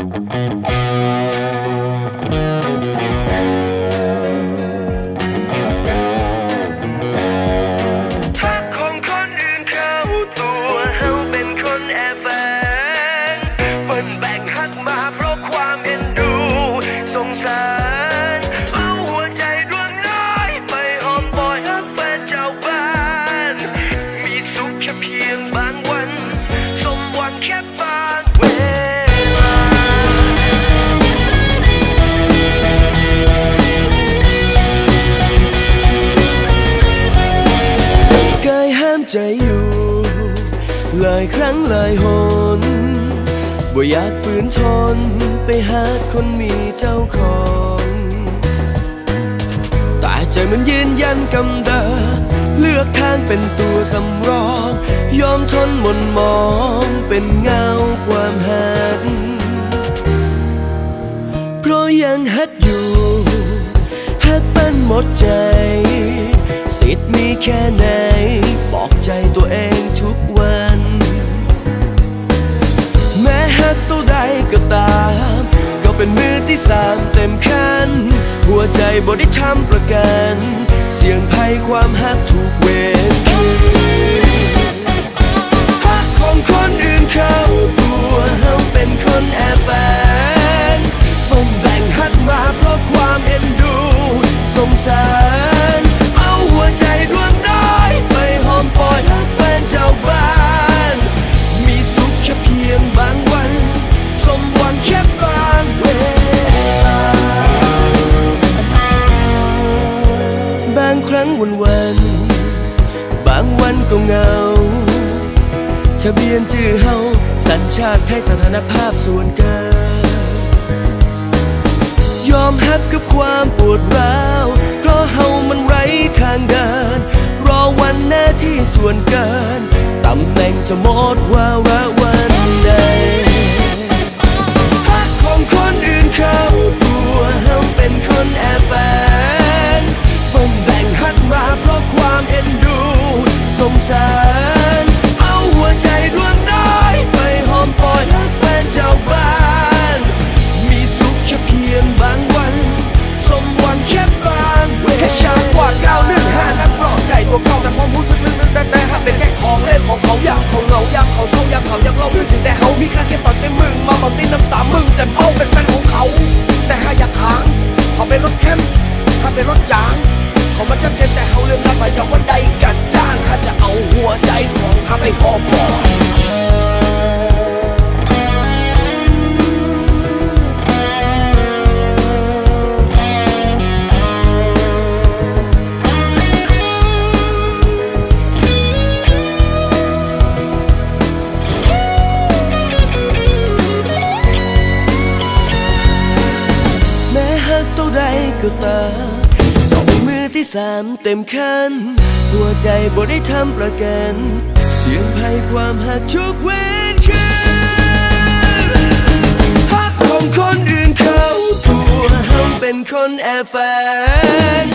หักของคนอื่นเขาตัวเฮาเป็นคนแอบแฝงเปิ้นแบ่งหักมาเพราะความเอ็นดูสงสาร ใจอยู่ หลายครั้งหลายหนว่าอยากฝืนทนไปหาคนมีเจ้าของแต่ใจมันยืนยันกำเดิมเลือกทางเป็นตัวสำรอง ยอมทนหมนมองเป็นเงาความหักเพราะยังฮักอยู่ฮักปั้นหมดใจ สิทธิ์มีแค่ไหน บอก ใจตัวเองทุกวัน แม้ฮักตัวใดก็ตาม ก็เป็นมือที่สามเต็มคัน หัวใจบ่ได้ทำประกัน เสี่ยงภัยความฮักถูกเวรคืนฮักของคนอื่นเข้า บางครั้งวันวัน บางวันก็เงา ทะเบียนชื่อเฮาสัญชาติไทยสถานภาพส่วนเกินยอมฮักกับความปวดร้าว เพราะเฮามันไร้ทางเดิน รอวันหน้าที่ส่วนเกิน ตำแหน่งจะหมดวาระ รถเข้มถ้าเป็นรถจางเขามาจับเจนแต่เขาเรื่องนับไปยอมวันใดกันจ้างถ้าจะเอาหัวใจของเข ตาดองมือที่สามเต็มคัน หัวใจบ่ได้ทำประกัน เสียงภัยความหักทุกเว้นคืนฮักของคนอื่นเขาตัวเฮาเป็นคนแอบแฝง